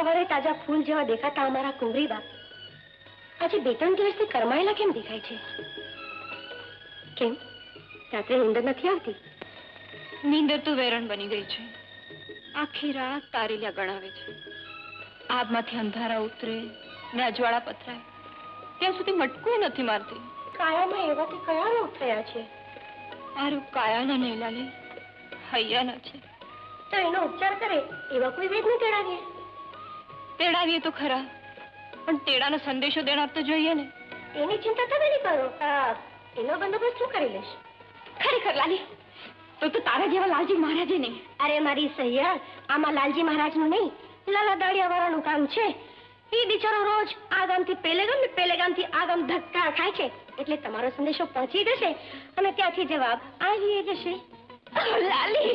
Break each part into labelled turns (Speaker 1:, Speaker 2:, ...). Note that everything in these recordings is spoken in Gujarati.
Speaker 1: સવારે તાજા ફૂલ જેવા દેખાતા અમારા કુંવરી બા આજે બે ત્રણ દિવસથી કરમાયેલા કેમ દેખાય છે? કેમ? રાત્રે નીંદર નથી આવતી?
Speaker 2: નીંદર તો વેરણ બની ગઈ છે. આખી રાત તારેલિયા ગણાવે છે. આબમાંથી અંધારા ઉતરે ને અજવાળા પથરાય. ત્યાં સુધી મટકું નથી મારતી.
Speaker 1: કાયામાં એવાથી કયા રોગ થયા છે?
Speaker 2: મારું કાયાના નૈલાને હૈયાના છે.
Speaker 1: તો એનો ઉપચાર કરે એવા કોઈ વેદ ન તેડાવીએ
Speaker 2: તેડાવીએ તો ખરા. પણ તેડાનો સંદેશો દેનાર તો જોઈએ ને.
Speaker 1: એની ચિંતા તમે નહીં કરો. એનો બંદોબસ્ત હું કરી લઈશ.
Speaker 2: ખરેખર લાલી તો તો તારા જેવા લાલજી મહારાજે નહીં.
Speaker 1: અરે મારી સૈયા આમાં લાલજી મહારાજનું નહીં. લાલા દાડિયા વાળાનું કામ છે. એ બિચારો રોજ આ ગામથી પેલે ગામ ને પેલે ગામથી આ ગામ ધક્કા ખાય છે. એટલે તમારો સંદેશો પહોંચી જશે અને ત્યાંથી જવાબ આવી જશે. લાલી!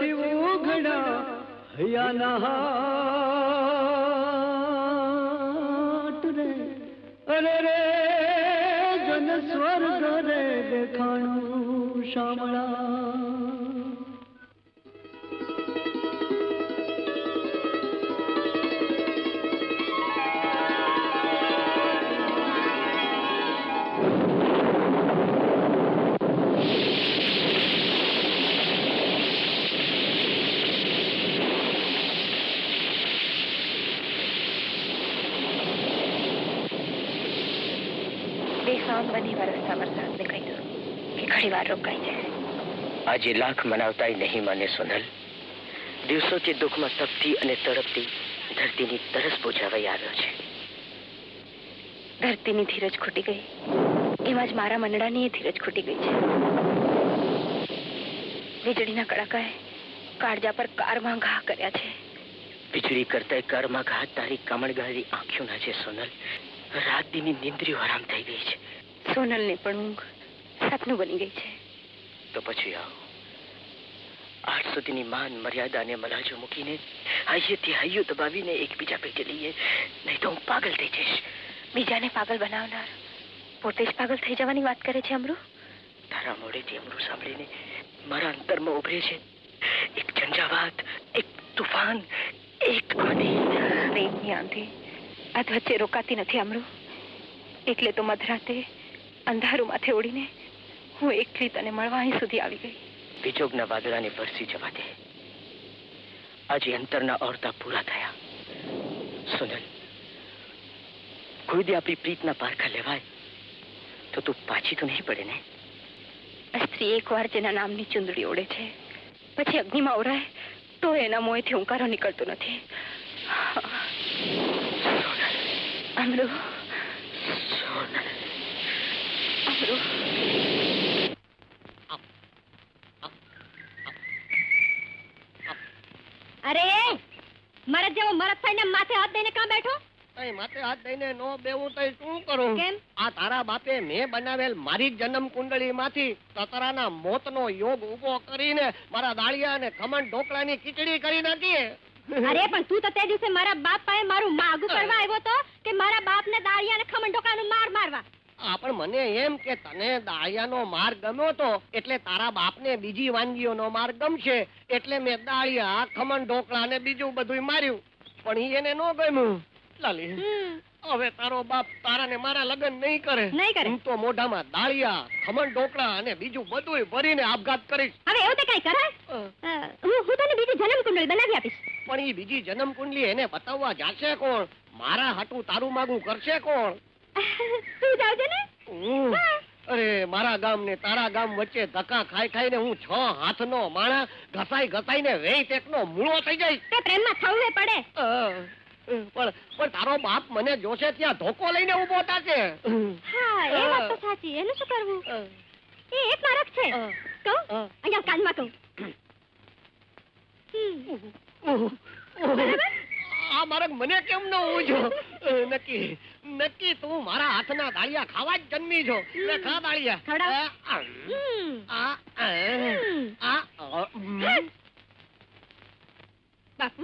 Speaker 3: પછી ઉઘડા હૈયા ના રે. અરે રે જન સ્વર્ગ રે દેખાણું શામળા.
Speaker 4: આજે લાખ મનાવતાય નહીં માને સોનલ દિવસોથી દુઃખમાં તપતી અને તડપતી ધરતીની તરસ બુજાવાઈ આવ્યો છે
Speaker 1: ધરતીની ધીરજ ખૂટી ગઈ એમાં જ મારા મંડળાની એ ધીરજ ખૂટી ગઈ છે વીજળીના કડાકાએ કાળજા પર કારમાં ઘા કર્યા છે।
Speaker 4: વીજળી કરતા કારમાં ઘા તારી કમળગાળી આંખોના છે સોનલ। રાત દીની નિંદ્રીઓ આરામ થઈ ગઈ છે।
Speaker 1: સોનલને પણ ઊંઘ સપનું બની ગઈ છે।
Speaker 4: તો પછી આવો. આઠ સુધીની માન મર્યાદા ને મલાજો મૂકીને હૈયેથી હૈયું દબાવીને એકબીજા પેટે લઈએ. નહીં તો હું પાગલ થઈ જઈશ.
Speaker 1: બીજાને પાગલ બનાવનાર પોતે જ પાગલ થઈ જવાની વાત કરે છે અમરુ
Speaker 4: તારા મોડેથી અમરું સાંભળીને મારા અંતરમાં ઉભરે છે. એક ઝંઝાવાત એક તુફાન એક આંધી
Speaker 1: પ્રેમની આંધી આ વચ્ચે રોકાતી નથી અમરુ એટલે તો મધરાતે અંધારું માથે ઓડીને હું એકલી તને મળવા અહીં સુધી આવી ગઈ.
Speaker 4: વિજોગના વાદળાને વરસી જવા દે. આજે અંતરના અર્ધા પૂરા થયા. સુનલ કોઈ દે આપણી પ્રીતના પારખા લેવાય? તો તું પાછી તો નહીં પડે ને?
Speaker 1: સ્ત્રી એકવાર જેના નામની ચુંદડી ઓળે છે પછી અગ્નિમાં ઓરાય તો એના મોંએથી હુંકારો નીકળતો નથી. અમરુ અમરુ અરે મરદ જેવો મરદ થઈને માથે હાથ દઈને કાં બેઠો?
Speaker 3: તઈ માથે હાથ દઈને નો બેવું તઈ શું કરું?
Speaker 1: કેમ?
Speaker 3: આ તારા બાપે મે બનાવેલ મારી જન્મ કુંડળી માંથી સતરાના મોતનો યોગ ઊભો કરીને મારા દાળિયા અને ખમણ ઢોકળાની ખીચડી કરી નાખી
Speaker 1: અરે પણ તું તો તે દિવસે મારા બાપ પાસે મારું માગું કરવા આવ્યો તો કે મારા બાપને દાળિયા અને ખમણ ઢોકળાનું માર મારવા.
Speaker 3: પણ મને એમ કે તને દાળિયાનો માર ગમ્યો તો એટલે તારા બાપને બીજી વાનગીઓનો માર ગમશે. એટલે મેં દાળિયા ખમણ ઢોકળા ને બીજું બધું માર્યું. પણ એને ન ગમ્યું. લાલી હવે તારો બાપ તારા ને મારા લગ્ન નહીં કરે.
Speaker 1: નહીં કરે.
Speaker 3: હું તો મોઢામાં દાળિયા ખમણ ઢોકળા અને બીજું બધું ભરીને આપઘાત કરીશ.
Speaker 1: હવે એવું તે કઈ
Speaker 3: કરે?
Speaker 1: હું હું તને બીજી જન્મ કુંડળી બનાવી આપીશ.
Speaker 3: પણ ઈ બીજી જન્મ કુંડલી એને બતાવવા જાશે કોણ? મારા હાટું તારું માગું કરશે કોણ?
Speaker 1: ને?
Speaker 3: હું. અરે મારા ગામ ને તારા ગામ વચ્ચે ધક્કા ખાઈ ખાઈને હું છ હાથનો માણા ઘસાઈ ઘસાઈને વેઈ એકનો મૂળો થઈ જઈશ.
Speaker 1: તે પ્રેમમાં થવું પડે.
Speaker 3: અ, પણ પણ તારો બાપ મને જોશે ત્યાં ધોકો લઈને ઊભો થશે.
Speaker 1: હા એ વાત તો સાચી. એનું શું કરવું? એ એક મારક છે.
Speaker 3: અ,
Speaker 1: કહું?
Speaker 3: અ.
Speaker 1: અહીંયા કાનમાં કહું.
Speaker 3: આ માર્ગ મને કેમ ન હોવું છો નક્કી નક્કી તું મારા હાથના દાળિયા ખાવા જ જન્મી છો. લે ખા દાળિયા.
Speaker 1: ખવડાવ.
Speaker 3: આ, આ.
Speaker 2: બાપુ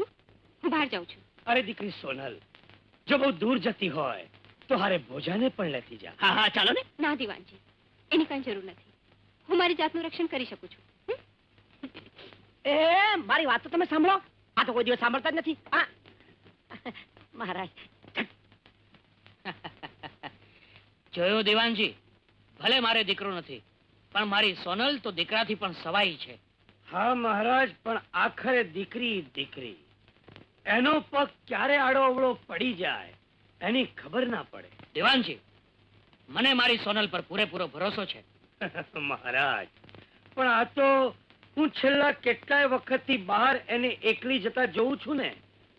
Speaker 2: હું બહાર જાઉં છું.
Speaker 5: અરે દીકરી સોનલ જો બહુ દૂર જતી હોય તો હારે ભોજાને પણ લેતી જા. હા હા ચાલો ને.
Speaker 2: ના દીવાનજી એની કઈ જરૂર નથી. હું મારી જાતનું રક્ષણ કરી શકું છું.
Speaker 6: એ મારી વાત તો તમે સાંભળો. આ તો કોઈ દિવસ સાંભળતા જ નથી. આ મહારાજ.
Speaker 5: જોયો દેવાનજી? ભલે મારે દીકરો નથી પણ મારી સોનલ તો દીકરાથી પણ સવાઈ છે. હા મહારાજ પણ આખરે દીકરી દીકરી. એનો પગ ક્યારે આડો અવળો પડી જાય એની ખબર ના પડે. દેવાનજી મને મારી સોનલ પર પૂરેપૂરો ભરોસો છે. મહારાજ પણ આ તો હું છેલ્લા કેટલાય વખતથી બહાર એને એકલી જતા જોઉં છું ને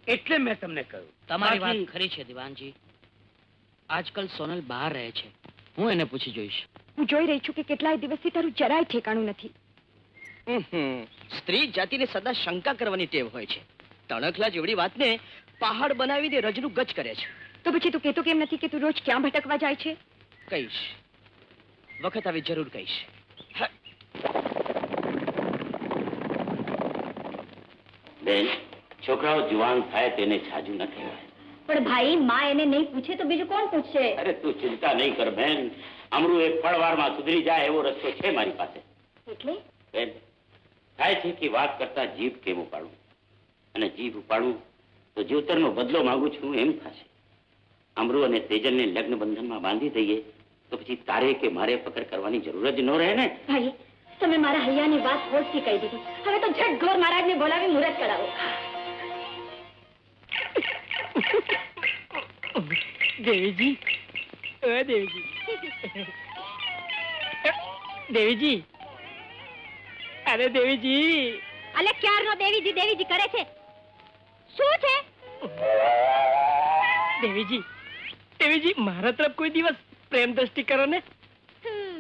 Speaker 5: એટલે મેં તમને કહ્યું.
Speaker 7: તમારી વાત ખરી છે દિવાનજી. આજકાલ સોનલ બહાર રહે છે. હું એને પૂછી જોઈશ.
Speaker 2: હું જોઈ રહી છું કે કેટલાય દિવસથી તારું જરાય ઠેકાણું નથી.
Speaker 4: સ્ત્રી જાતિને સદા શંકા કરવાની ટેવ હોય છે. તણખલા જેવડી વાતને પહાડ બનાવીને રજનું ગજ કરે છે.
Speaker 2: તો પછી તું કહેતો કેમ નથી કે તું રોજ ક્યાં ભટકવા જાય છે?
Speaker 4: કહીશ. વખત આવી જરૂર કહીશ.
Speaker 8: બેન છોકરાઓ જુવાન થાય તેને છાજુ ન કહેવાય.
Speaker 1: પણ ભાઈ માં એને નહીં પૂછે તો બીજું કોણ પૂછશે
Speaker 8: અરે તું ચિંતા નહીં કર બેન. અમરું એક પળવારમાં સુધરી જાય એવો રસ્તો છે મારી પાસે.
Speaker 1: એટલે?
Speaker 8: બેન થાય છે કે વાત કરતા જીભ કેમ ઉપાડું અને જીભ ઉપાડું તો જીવતરનો બદલો માંગુ છું એમ થશે. અમરુ અને તેજનને લગ્ન બંધનમાં બાંધી દઈએ તો પછી તારે કે મારે પકડ કરવાની જરૂર જ ન રહે ને?
Speaker 1: ભાઈ તમે મારા હૈયાની વાત હોશથી કહી દીધી. હવે તો ઝટ ઘોર મહારાજને બોલાવી મુહૂર્ત કરાવો.
Speaker 6: દેવીજી? એ દેવીજી. દેવીજી? અરે દેવીજી.
Speaker 1: અલે ક્યારનો દેવીજી? દેવીજી કરે છે. શું છે?
Speaker 6: દેવીજી દેવીજી મારા તરફ કોઈ દિવસ પ્રેમ દ્રષ્ટિ કરો ને.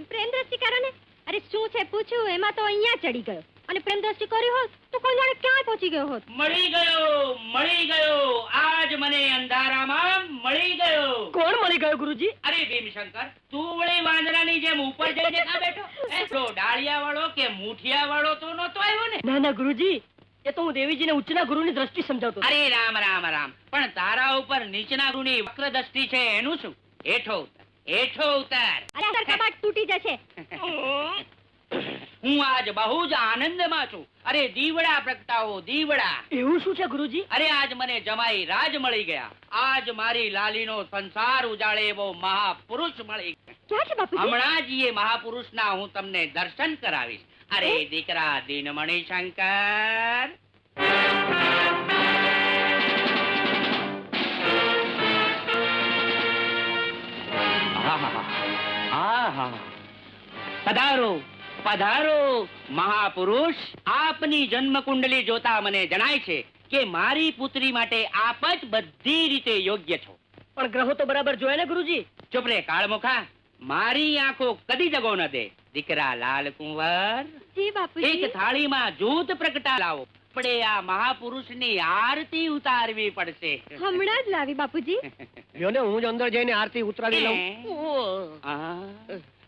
Speaker 1: પ્રેમ દ્રષ્ટિ કરો ને. અરે શું છે? પૂછ્યું એમાં તો અહીંયા ચડી ગયો. અને પ્રેમ દ્રષ્ટિ કરી હોત તો કોઈ જાણે ક્યાં પહોંચી ગયો હોત.
Speaker 5: મળી ગયો મળી ગયો. આજ મને અંધારામાં મળી ગયો.
Speaker 6: કોણ મળી ગયો ગુરુજી?
Speaker 5: અરે ભીમશંકર તું વળી વાંદરાની જેમ ઉપર જઈને કા બેઠો? એ ડાળિયા વાળો કે મુઠિયા વાળો તો નતો આવ્યો ને?
Speaker 6: ના ના ગુરુજી એ તો હું દેવીજીને ઉચ્ચના ગુરુની દ્રષ્ટિ સમજાવતો
Speaker 5: અરે રામ રામ રામ. પણ તારા ઉપર નીચના ગુરુની વક્ર દ્રષ્ટિ છે એનું શું? હેઠો ઉતાર હેઠો ઉતાર.
Speaker 1: અરે કબાટ તૂટી જશે.
Speaker 5: હું આજ બહુ જ આનંદમાં છું. અરે દીવડા પ્રગટાવો દીવડા.
Speaker 6: એવું શું છે ગુરુજી?
Speaker 5: અરે આજ મને જમાઈ રાજ મળી ગયા. આજ મારી લાલીનો સંસાર ઉજાળે એવો મહાપુરુષ મળી ગયા. હમણાં જ એ મહાપુરુષના હું તમને દર્શન કરાવીશ. અરે દીકરા દીનમણિ શંકર. પધારો પધારો. મહાપુરુષ આપની જન્મ કુંડલી જોતા મને જણાય છે કે મારી પુત્રી માટે આપ જ બધી રીતે યોગ્ય છો.
Speaker 6: પણ ગ્રહો તો બરાબર જોયે ને ગુરુજી?
Speaker 5: ચૂપ રે કાળમુખા. મારી આંખો કદી જગો ન દે. દીકરા લાલ કુંવર.
Speaker 1: જી
Speaker 5: એક થાળીમાં જૂથ પ્રગટા લાવો. આપણે આ મહાપુરુષની આરતી ઉતારવી પડશે.
Speaker 1: હમણાં જ લાવી બાપુજી.
Speaker 3: જો ને હું જ અંદર જઈને આરતી ઉતરાવી લઉં.
Speaker 5: આ,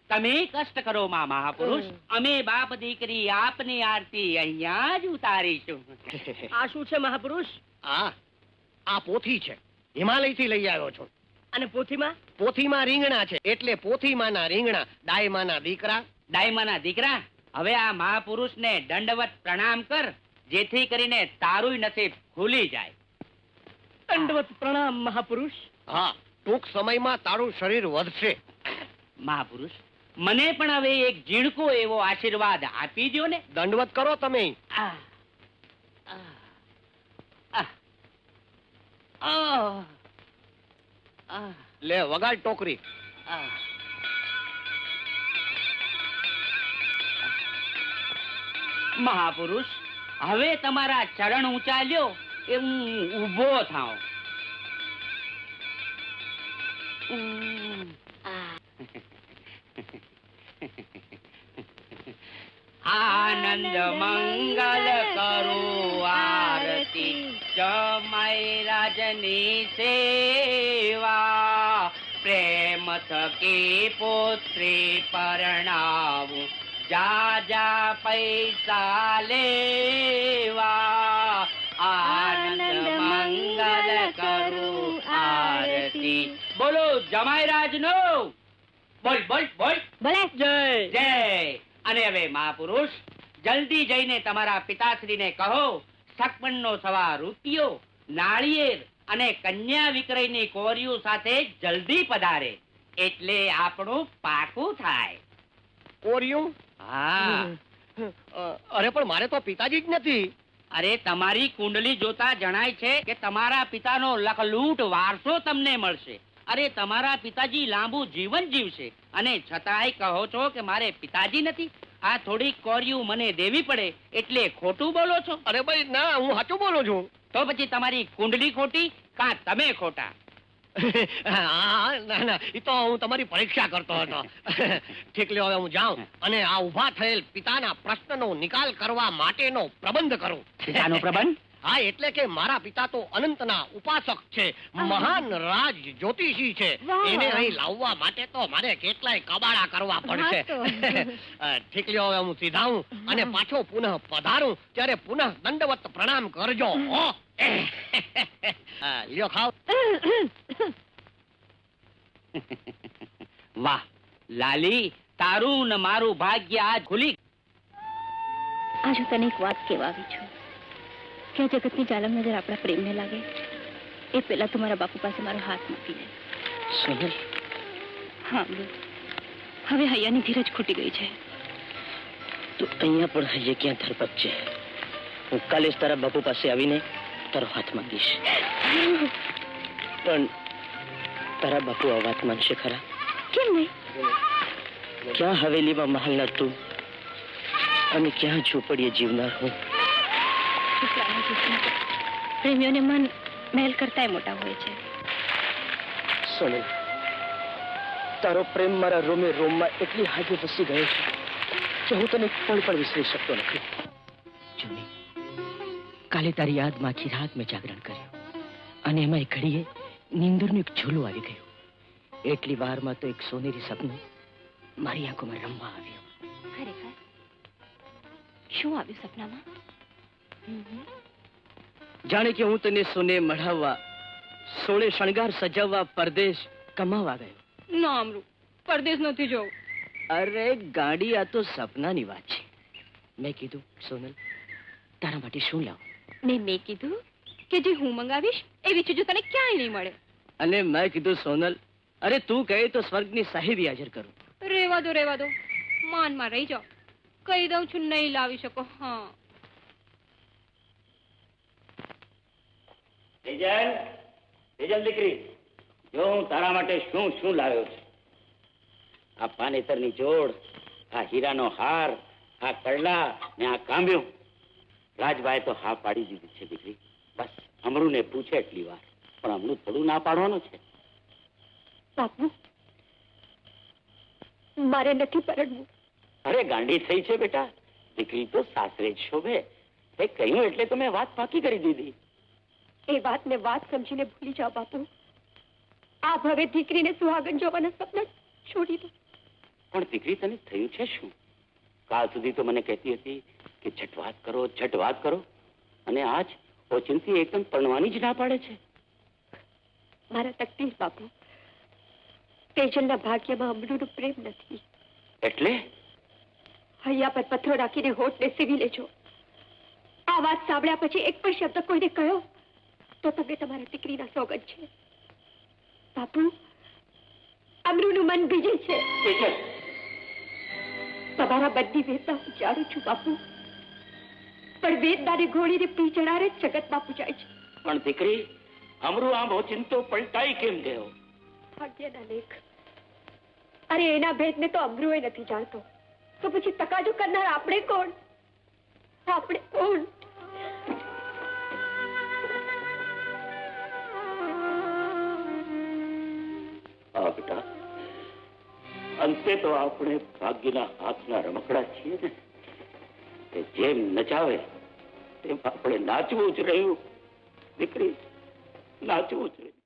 Speaker 5: તમે કષ્ટ કરો માં મહાપુરુષ. અમે બાપ દીકરી આપની આરતી અહીંયા જ ઉતારીશું.
Speaker 6: આ શું છે મહાપુરુષ?
Speaker 3: આ આ પોથી છે. હિમાલયથી લઈ આવ્યો છું.
Speaker 6: અને પોથીમાં?
Speaker 3: પોથીમાં રીંગણા છે. એટલે પોથીમાંના રીંગણા ડાયમાના દીકરા.
Speaker 5: ડાયમાના દીકરા હવે આ મહાપુરુષને દંડવત પ્રણામ કર જેથી કરીને તારું નસીબ ખુલી જાય.
Speaker 6: દંડવત પ્રણામ મહાપુરુષ.
Speaker 3: હા ટૂંક સમયમાં તારું શરીર વધશે.
Speaker 5: મહાપુરુષ મને પણ હવે એક ઝીણકો એવો આશીર્વાદ આપી દ્યો ને
Speaker 3: દંડવત કરો તમે. લે વગાડ ટોકરી
Speaker 5: મહાપુરુષ હવે તમારા ચરણ ઉચાલ્યો લ્યો એ હું ઊભો થાઉં. આનંદ મંગલ કરો આરતી. જમાઈ રાજની સેવા. પ્રેમ થકી પુત્રી પરણાવું. જા જા પૈસા લેવા. આનંદ મંગલ કરું આરતી. બોલો જમાઈ રાજનો. બોલ બોલ બોલ.
Speaker 9: ભલે.
Speaker 5: જય. જય. અને હવે મહાપુરુષ જલ્દી જઈને તમારા પિતાશ્રીને કહો સકમણનો સવા રૂપિયો નાળિયેર અને કન્યા વિક્રયની કોરીઓ સાથે જલ્દી પધારે. એટલે આપણું પાકું થાય.
Speaker 3: કોરિયું
Speaker 5: હા.
Speaker 3: અરે પણ મારે તો પિતાજી જ નથી.
Speaker 5: અરે તમારી કુંડલી જોતા જણાય છે કે તમારા પિતાનો લખલૂટ વારસો તમને મળશે. અરે તમારા પિતાજી લાંબુ જીવન જીવશે. અને છતાંય કહો છો કે મારે પિતાજી નથી. આ થોડીક કોર્યું મને દેવી પડે એટલે ખોટું બોલો છો.
Speaker 3: અરે ભાઈ ના હું સાચું બોલું છું.
Speaker 5: તો પછી તમારી કુંડલી ખોટી કાં તમે ખોટા?
Speaker 3: હા, ના ના એ તો હું તમારી પરીક્ષા કરતો હતો. ઠીક લ્યો હવે હું જાઉં. અને આ ઊભા થયેલ પિતાના પ્રશ્નનો નિકાલ કરવા માટેનો પ્રબંધ કરું.
Speaker 5: પિતાનો પ્રબંધ?
Speaker 3: હા એટલે કે મારા પિતા તો અનંતના ઉપાસક છે. મહાન રાજ જ્યોતિષી છે. એને અહીં લાવવા માટે તો મારે કેટલાય કબાડા કરવા પડશે. ઠીક લ્યો હવે હું સીધાઉં અને પાછો પુનઃ પધારું. ત્યારે પુનઃ દંડવત પ્રણામ કરજો. હો. લ્યો ખાવ
Speaker 5: વાહ લાલી તારું ને મારું ભાગ્ય આજ ખુલી
Speaker 10: આજે તને એક વાત કહેવા આવી છું. કે આ જગતની જાલમ નજર આપણા પ્રેમને લાગે એ પહેલા તું મારા બાપુ પાસે મારો હાથ મૂકી દે.
Speaker 11: સોનલ?
Speaker 10: હા હવે હૈયાની ધીરજ ખૂટી ગઈ છે.
Speaker 11: તો અહીંયા પણ હૈયે ક્યાં ધરપક છે? હું કાલે જ તારા બાપુ પાસે આવીને તારો હાથ માંગીશ. પણ તારા બાપુ આ વાત માનશે ખરા?
Speaker 10: કેમ નહીં?
Speaker 11: ક્યાં હવેલીમાં મહાલના તું? અને ક્યાં ઝૂંપડીએ જીવનાર હું?
Speaker 10: પ્રેમીઓને મન મહેલ કરતા મોટા હોય છે.
Speaker 11: સોનલ તારો પ્રેમ મારા રોમે રોમમાં એટલી હાજે વસી ગયો છે કે હું તને પણ પણ વિસરી શકતો નથી. જૂની કાલે તારી યાદમાં આખી રાત મેં જાગરણ કર્યું અને એમાં એક ઘડીએ નીંદરનું એક ઝોલું આવી ગયું. એટલી વારમાં તો એક સોનેરી સપનું મારી આંખોમાં રમવા આવ્યું.
Speaker 10: ખરેખર? શું આવ્યું સપનામાં.
Speaker 11: જાણે કે હું તને સોને મઢાવવા સોળે શણગાર સજાવવા પરદેશ કમાવા ગયો.
Speaker 10: ના અમરું પરદેશ નથી જવું.
Speaker 11: અરે ગાડી આ તો સપનાની વાત છે. મેં કીધું સોનલ તારા માટે શું લાવું?
Speaker 10: ને મેં કીધું કે જે હું મંગાવીશ એવી ચીજો તને ક્યાંય નહીં મળે.
Speaker 11: અને મેં કીધું સોનલ અરે તું કહે તો સ્વર્ગની સાહેબી હાજર કરું.
Speaker 10: રેવા દો રેવા દો. માનમાં રહી જાઓ. કહી દઉં છું નહીં લાવી શકો. હા.
Speaker 8: તેજલ હેજલ દીકરી જો હું તારા માટે શું શું લાવ્યો છું? આ પાનેતરની જોડ આ હીરાનો હાર આ કડલા ને આ કાંબ્યું. રાજભાઈ તો હા પાડી દીધી છે દીકરી. બસ અમરુને પૂછે એટલી વાર. પણ અમરું થોડું ના પાડવાનું છે.
Speaker 9: બાપુ મારે નથી પરણવું
Speaker 8: અરે ગાંડી થઈ છે બેટા. દીકરી તો સાસરે જ શોભે. એ કહ્યું એટલે તો મેં વાત પાકી કરી દીધી.
Speaker 9: એ વાતને વાત સમજીને ભૂલી જાઓ બાપુ. આપ હવે દીકરીને સુહાગન જોવાના સપના છોડી દો.
Speaker 8: પણ દીકરી તને થયું છે શું? કાલ સુધી તો મને કહેતી હતી કે ઝટવાત કરો ઝટવાત કરો. અને આજ ઓચિંતી એકદમ પરણવાની જ ના પાડે છે.
Speaker 9: મારા તકતીર બાપુ તેજલના ભાગ્યમાં અમૃતનો પ્રેમ નથી.
Speaker 8: એટલે?
Speaker 9: હૈયા પર પથ્થરો રાખીને હોઠને સીવી લેજો. આ વાત સાંભળ્યા પછી એક પણ શબ્દ કોઈને કહ્યો તો તમે તમારા દીકરીના સોગંદ છે. બાપુ અમરુનું મન બીજે છે. તમારા બધી વેદના હું જાણું છું બાપુ. પણ વેદનાને ગોળીને પી ચડારે જ જગતમાં પૂજાય છે.
Speaker 8: પણ દીકરી અમરું આમ ચિંતો પલટાઈ કેમ ગયો?
Speaker 9: ભાગ્યના લેખ. અરે એના ભેદને તો અમરુએ નથી જાણતો. તો પછી તકાજો કરનાર આપણે કોણ? આપણે કોણ?
Speaker 8: અંતે તો આપણે ભાગ્યના હાથના રમકડા છીએ ને. જેમ નચાવે તેમ આપણે નાચવું જ રહ્યું. દીકરી, નાચવું જોઈએ